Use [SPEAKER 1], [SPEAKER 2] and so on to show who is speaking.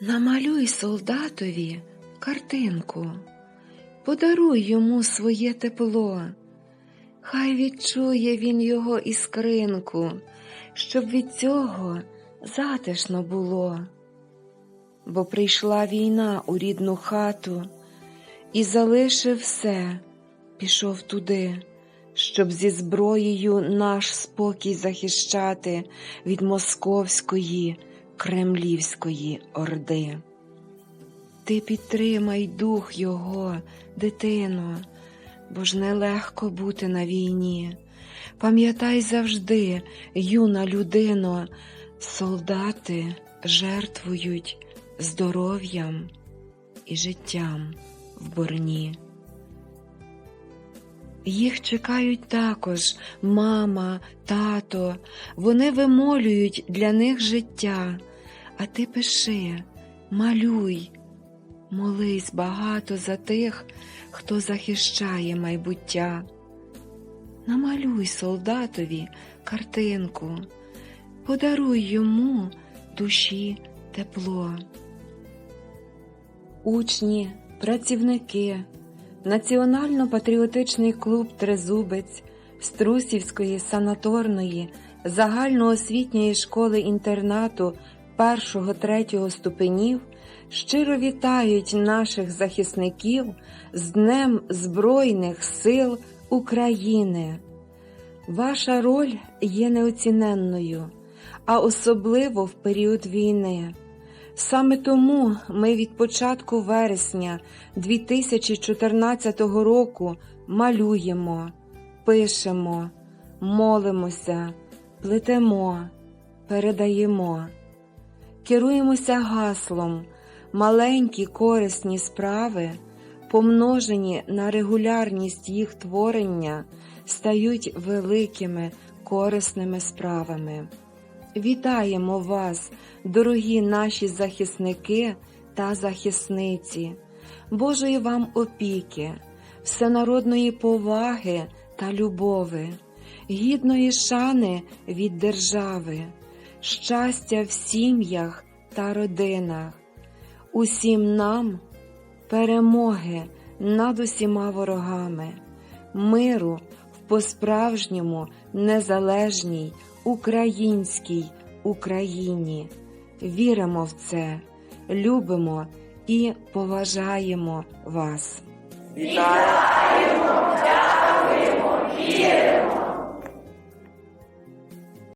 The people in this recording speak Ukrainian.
[SPEAKER 1] Намалюй солдатові картинку, подаруй йому своє тепло, хай відчує він його іскринку, щоб від цього затишно було. Бо прийшла війна у рідну хату і залишив все, пішов туди, щоб зі зброєю наш спокій захищати від московської, кремлівської орди. Ти підтримай дух його, дитино, бо ж нелегко бути на війні. Пам'ятай завжди, юна людино, солдати жертвують здоров'ям і життям в борні. Їх чекають також мама, тато, вони вимолюють для них життя, а ти пиши, малюй, молись багато за тих, хто захищає майбуття. Намалюй солдатові картинку, подаруй йому душі тепло. Учні, працівники, Національно-патріотичний клуб Трезубець Струсівської санаторної загальноосвітньої школи інтернату 1-3 ступенів щиро вітають наших захисників з Днем Збройних сил України. Ваша роль є неоціненною, а особливо в період війни. Саме тому ми від початку вересня 2014 року малюємо, пишемо, молимося, плетемо, передаємо, керуємося гаслом, маленькі корисні справи, помножені на регулярність їх творення, стають великими корисними справами. Вітаємо вас, дорогі наші захисники та захисниці, Божої вам опіки, всенародної поваги та любови, гідної шани від держави, щастя в сім'ях та родинах, усім нам перемоги над усіма ворогами, миру по-справжньому незалежній українській Україні. Віримо в це, любимо і поважаємо вас.
[SPEAKER 2] Вітаємо!